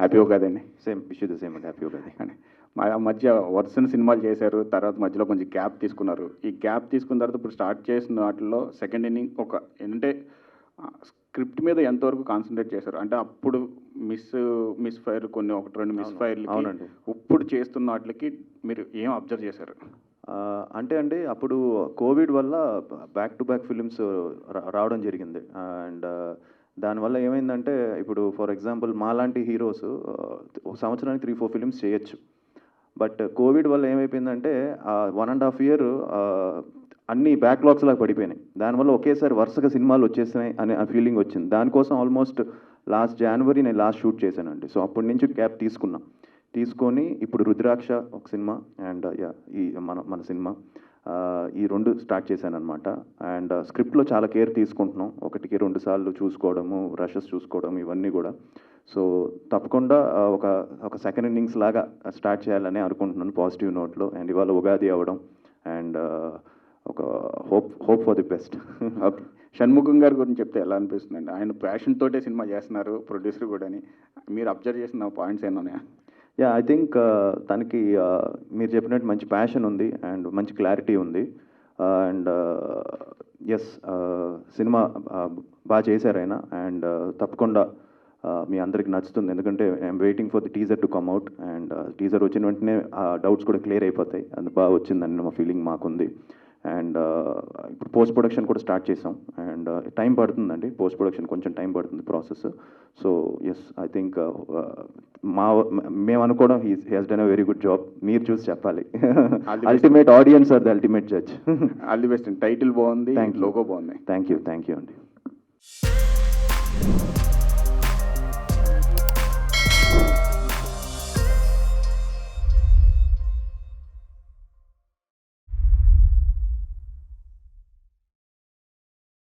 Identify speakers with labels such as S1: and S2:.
S1: Happy కదండి
S2: same wish the same అండి happy Ugadi
S1: అని మా మధ్య వరుసన సినిమాలు చేశారు తర్వాత మధ్యలో కొంచెం గ్యాప్ తీసుకున్నారు. ఈ గ్యాప్ తీసుకున్న తర్వాత ఇప్పుడు స్టార్ట్ చేసిన వాటిలో సెకండ్ ఇన్నింగ్ ఒక ఏంటంటే స్క్రిప్ట్ మీద ఎంతవరకు కాన్సన్ట్రేట్ చేశారు? అంటే అప్పుడు మిస్ మిస్ ఫైర్ కొన్ని ఒకటి రెండు మిస్ ఫైర్లకి
S2: అవునండి.
S1: ఇప్పుడు చేస్తున్న వాటికి మీరు ఏం అబ్జర్వ్ చేశారు?
S2: అంటే అండి అప్పుడు కోవిడ్ వల్ల బ్యాక్ టు బ్యాక్ ఫిలిమ్స్ రావడం జరిగింది. అండ్ దానివల్ల ఏమైందంటే ఇప్పుడు ఫర్ ఎగ్జాంపుల్ మాలాంటి హీరోస్ ఒక సంవత్సరానికి త్రీ ఫోర్ ఫిలిమ్స్ చేయొచ్చు. బట్ కోవిడ్ వల్ల ఏమైపోయిందంటే వన్ అండ్ హాఫ్ ఇయర్ అన్ని బ్యాక్లాగ్స్ లాగా పడిపోయినాయి. దానివల్ల ఒకేసారి వరుసగా సినిమాలు వచ్చేసినాయి అనే ఫీలింగ్ వచ్చింది. దానికోసం ఆల్మోస్ట్ లాస్ట్ జనవరి నేను లాస్ట్ షూట్ చేశానండి. సో అప్పటి నుంచి క్యాప్ తీసుకున్నా. తీసుకొని ఇప్పుడు రుద్రాక్ష ఒక సినిమా అండ్ యా ఈ మన మన సినిమా. ఈ రెండు స్టార్ట్ చేశాను అనమాట అండ్ స్క్రిప్ట్లో చాలా కేర్ తీసుకుంటున్నాం. ఒకటికి రెండు సార్లు చూసుకోవడము రషెస్ చూసుకోవడం ఇవన్నీ కూడా. సో తప్పకుండా ఒక ఒక సెకండ్ ఇన్నింగ్స్ లాగా స్టార్ట్ చేయాలని అనుకుంటున్నాను పాజిటివ్ నోట్లో అండ్ ఇవాళ ఉగాది అవ్వడం అండ్ ఒక hope hope for the best
S1: okay Shanmukham గారి గురించి చెప్తే ఎలా అనిపిస్తుందండి? ఆయన ప్యాషన్ తోటే సినిమా చేస్తున్నారు ప్రొడ్యూసర్ కూడా అని మీరు అబ్జర్వ్ చేసిన పాయింట్స్ ఏమన్నా
S2: యా ఐ థింక్ తనకి uh, మీరు చెప్పినట్టు మంచి ప్యాషన్ ఉంది అండ్ మంచి క్లారిటీ ఉంది. Uh, and yes uh, cinema బాగా చేశారు ఆయన. అండ్ తప్పకుండా మీ అందరికి నచ్చుతుంది. ఎందుకంటే I'm waiting for the teaser to come out and teaser వచ్చిన వెంటనే ఆ డౌట్స్ కూడా క్లియర్ అయిపోతాయి. అది బాగా వచ్చిందని మా ఫీలింగ్ మాకుంది. అండ్ ఇప్పుడు పోస్ట్ ప్రొడక్షన్ కూడా స్టార్ట్ చేసాం అండ్ టైం పడుతుందండి. పోస్ట్ ప్రొడక్షన్ కొంచెం టైం పడుతుంది process so yes I think మా మేము అనుకోవడం he has done a very good job మీరు చూసి చెప్పాలి. Ultimate audience are the ultimate judge
S1: all the best title బాగుంది
S2: you.
S1: లోగో బాగుంది.
S2: థ్యాంక్ యూ థ్యాంక్ యూ అండి.